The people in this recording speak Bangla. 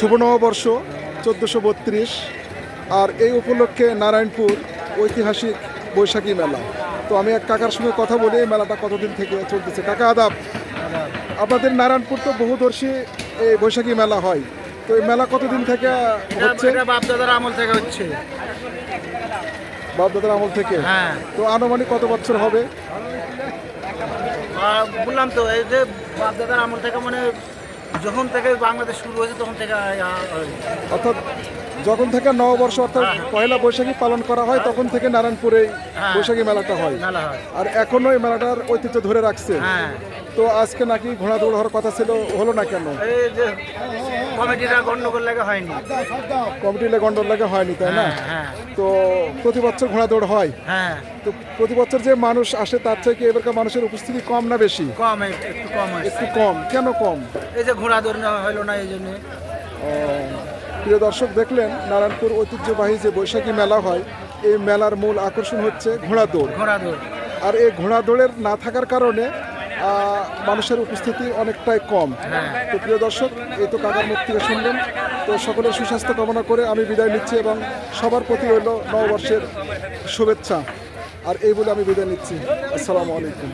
শুভ নববর্ষ চোদ্দোশো বত্রিশ আর এই উপলক্ষে নারায়ণপুর ঐতিহাসিক বৈশাখী মেলা। তো আমি এক কাকার সঙ্গে কথা বলি এই মেলাটা কতদিন থেকে চলতেছে? কাকা আদাব আপনাদের নারায়ণপুর তো বহুদর্শী এই বৈশাখী মেলা হয়। তো এই মেলা কতদিন থেকে হচ্ছে? বাপদাদার আমল থেকে হচ্ছে। বাপদাদার আমল থেকে? হ্যাঁ। তো আনুমানিক কত বছর হবে? বললাম তো এই যে বাপদাদার আমল থেকে মানে যখন থেকে বাংলাদেশ শুরু হয়েছে তখন থেকে অর্থাৎ যখন থেকে নববর্ষ অর্থাৎ পয়লা বৈশাখী পালন করা হয় তখন থেকে নারায়ণপুরে হ্যাঁ। বৈশাখী মেলাটা হয়। হয়। আর এখনও এই মেলাটার ঐতিহ্য ধরে রাখছে। হ্যাঁ। তো আজকে নাকি ঘোড়া দৌড় হওয়ার কথা ছিল হলো না কেন? এই যে কমিটিটা গন্ডগোল লাগে হয়নি। কমিটিলে গন্ডল লাগে হয়নি তাই না? হ্যাঁ হ্যাঁ। তো প্রতি বছর ঘোড়া দৌড় হয়। হ্যাঁ। তো প্রতি বছর যে মানুষ আসে তার থেকে এবারকার মানুষের উপস্থিতি কম না বেশি? কম একটু কম একটু কম। কেন কম? এই যে ঘোড়া দৌড় হলো না এই জন্য। প্রিয় দর্শক দেখলেন নারায়ণপুর ঐতিহ্যবাহী যে বৈশাখী মেলা হয় এই মেলার মূল আকর্ষণ হচ্ছে ঘোড়া দৌড়। ঘোড়া দৌড়। আর এই ঘোড়া দৌড়ের না থাকার কারণে মানুষের উপস্থিতি অনেকটাই কম। তো প্রিয় দর্শক, এই তো কাকার মুখ থেকে শুনলেন। তো সকলের সুস্বাস্থ্য কামনা করে আমি বিদায় নিচ্ছি এবং সবার প্রতি হইল নববর্ষের শুভেচ্ছা। আর এই বলে আমি বিদায় নিচ্ছি। আসসালামু আলাইকুম।